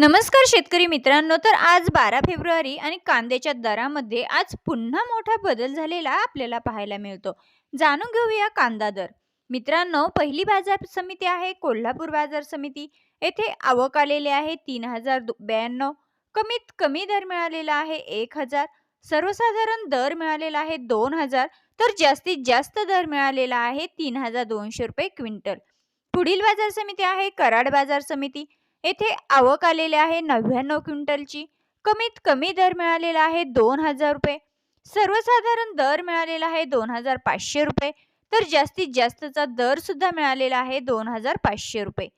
नमस्कार शेतकरी मित्रांनो तर आज बारा फेब्रुवारी आणि कांद्याच्या दरामध्ये आज पुन्हा मोठा बदल झालेला आपल्याला पाहायला मिळतो. जाणून घेऊया कांदा दर. मित्रांनो पहिली बाजार समिती आहे कोल्हापूर बाजार समिती. येथे आवक आलेली आहे तीन हजार ब्याण्णव. कमीत कमी दर मिळालेला आहे एक हजार. सर्वसाधारण दर मिळालेला आहे दोन हजार. तर जास्तीत जास्त दर मिळालेला आहे तीन हजार दोनशे रुपये क्विंटल. पुढील बाजार समिती आहे कराड बाजार समिती. येथे आवक आलेली आहे नव्याण्णव क्विंटलची. कमीत कमी दर मिळालेला आहे दोन हजार रुपये. सर्वसाधारण दर मिळालेला आहे दोन हजार पाचशे रुपये. तर जास्तीत जास्तचा दर सुद्धा मिळालेला आहे दोन हजार पाचशे रुपये.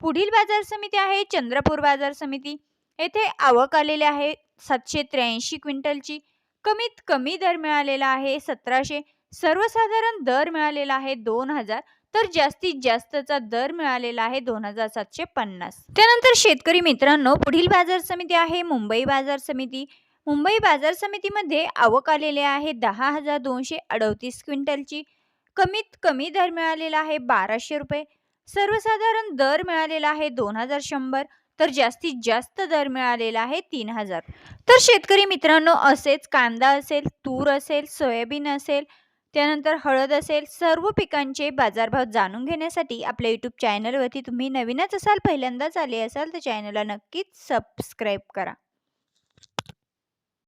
पुढील बाजार समिती आहे चंद्रपूर बाजार समिती. येथे आवक आलेली आहे सातशे त्र्याऐंशी क्विंटलची. कमीत कमी दर मिळालेला आहे सतराशे. सर्वसाधारण दर मिळालेला आहे दोन हजार तर जास्तीत जास्तचा दर मिळालेला आहे दोन हजार सातशे पन्नास. त्यानंतर शेतकरी मित्रांनो पुढील बाजार समिती आहे मुंबई बाजार समिती. मुंबई बाजार समितीमध्ये आवक आलेली आहे दहा हजार दोनशे अडतीस क्विंटलची. कमीत कमी दर मिळालेला आहे बाराशे रुपये. सर्वसाधारण दर मिळालेला आहे दोन हजार शंभर. तर जास्तीत जास्त दर मिळालेला आहे तीन हजार. तर शेतकरी मित्रांनो असेच कांदा असेल तूर असेल सोयाबीन असेल त्यानंतर हळद असेल सर्व पिकांचे बाजारभाव जाणून घेण्यासाठी आपल्या यूट्यूब चॅनलवरती तुम्ही नवीनच असाल पहिल्यांदाच आले असाल तर चॅनलला नक्कीच सबस्क्राईब करा.